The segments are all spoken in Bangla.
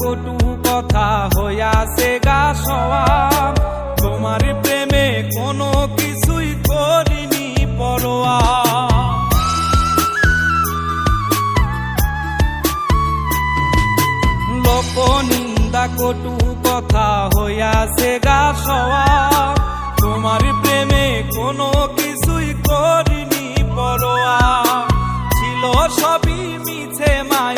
কটু কথা হইয়াছে গা সওয়াব তোমার প্রেমে কোনো কিছুই করিনি পরোয়া। লোক নিন্দা কটু কথা হইয়াছে গা সওয়াব তোমার প্রেমে কোনো কিছুই করিনি পরোয়া। ছিল সবই মিছে মায়া।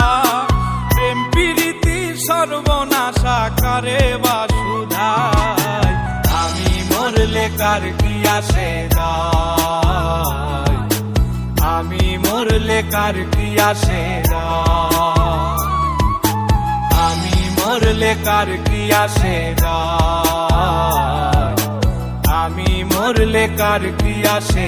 কার কি আসে নাই আমি মরলে কার কি আসে আমি মরলে কার কি আসে? আমি মরলে কার কি আসে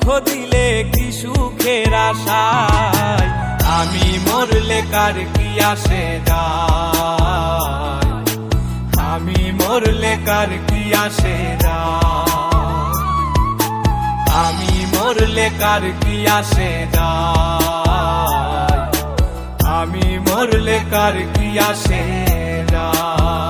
দুঃখ দিলে কি সুখের আশায়? আমি মরলে কার কি আসে যায়? আমি মরলে কার কি আসে যায়? আমি মরলে কার কি আসে যায়? আমি মরলে কার কি আসে যায়?